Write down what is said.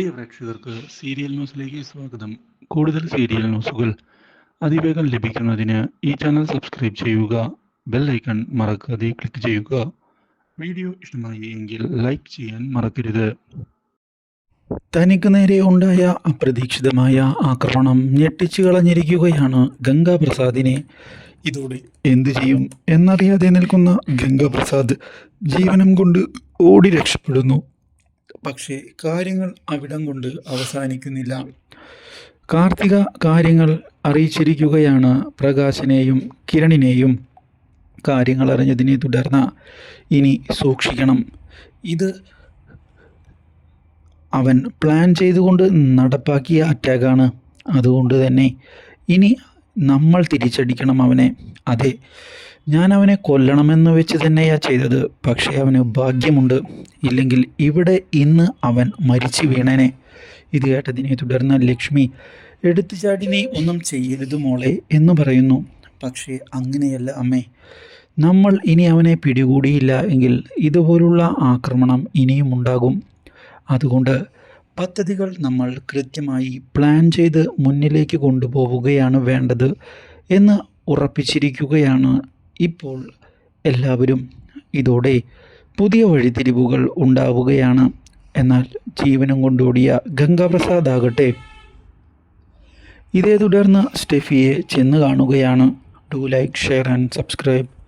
പ്രിയ പ്രേക്ഷകർക്ക് സീരിയൽ ന്യൂസിലേക്ക് സ്വാഗതം. കൂടുതൽ സീരിയൽ ന്യൂസുകൾ അതിവേഗം ലഭിക്കുന്നതിന് ഈ ചാനൽ സബ്സ്ക്രൈബ് ചെയ്യുക ബെൽ ഐക്കൺ മറക്കാതെ ക്ലിക്ക് ചെയ്യുക. വീഡിയോ ഇഷ്ടമായി എങ്കിൽ ലൈക്ക് ചെയ്യാൻ മറക്കരുത്. തനിക്ക് നേരെ ഉണ്ടായ അപ്രതീക്ഷിതമായ ആക്രമണം ഞെട്ടിച്ചു കളഞ്ഞിരിക്കുകയാണ് ഗംഗാപ്രസാദിനെ. ഇതോടെ എന്തു ചെയ്യും എന്നറിയാതെ നിൽക്കുന്ന ഗംഗാപ്രസാദ് ജീവനം കൊണ്ട് ഓടി രക്ഷപ്പെടുന്നു. പക്ഷേ കാര്യങ്ങൾ അവിടം കൊണ്ട് അവസാനിക്കുന്നില്ല. കാർത്തിക കാര്യങ്ങൾ അറിയിച്ചിരിക്കുകയാണ് പ്രകാശിനെയും കിരണിനെയും. കാര്യങ്ങൾ അറിഞ്ഞതിനെ തുടർന്ന് ഇനി സൂക്ഷിക്കണം. ഇത് അവൻ പ്ലാൻ ചെയ്തുകൊണ്ട് നടപ്പാക്കിയ അറ്റാക്കാണ്. അതുകൊണ്ട് തന്നെ ഇനി നമ്മൾ തിരിച്ചടിക്കണം അവനെ. അതെ ഞാൻ അവനെ കൊല്ലണമെന്ന് വെച്ച് തന്നെയാ ചെയ്തത്. പക്ഷേ അവന് ഭാഗ്യമുണ്ട്. ഇല്ലെങ്കിൽ ഇവിടെ ഇന്ന് അവൻ മരിച്ചു വീണേനെ. ഇത് കേട്ടതിനെ തുടർന്ന് ലക്ഷ്മി എടുത്തു ചാടി നീ ഒന്നും ചെയ്യരുത് മോളെ എന്ന് പറയുന്നു. പക്ഷേ അങ്ങനെയല്ല അമ്മേ. നമ്മൾ ഇനി അവനെ പിടികൂടിയില്ല എങ്കിൽ ഇതുപോലുള്ള ആക്രമണം ഇനിയും ഉണ്ടാകും. അതുകൊണ്ട് പദ്ധതികൾ നമ്മൾ കൃത്യമായി പ്ലാൻ ചെയ്ത് മുന്നിലേക്ക് കൊണ്ടുപോവുകയാണ് വേണ്ടത് എന്ന് ഉറപ്പിച്ചിരിക്കുകയാണ് ഇപ്പോൾ എല്ലാവരും ഇതോടെ പുതിയ വഴിതിരിവുകൾ ഉണ്ടാവുകയാണ്. എന്നാൽ ജീവനം കൊണ്ടോടിയ ഗംഗാപ്രസാദ് ആകട്ടെ. ഇതേ തുടർന്ന് സ്റ്റെഫിയെ ചെന്ന് കാണുകയാണ്. Do like share and subscribe.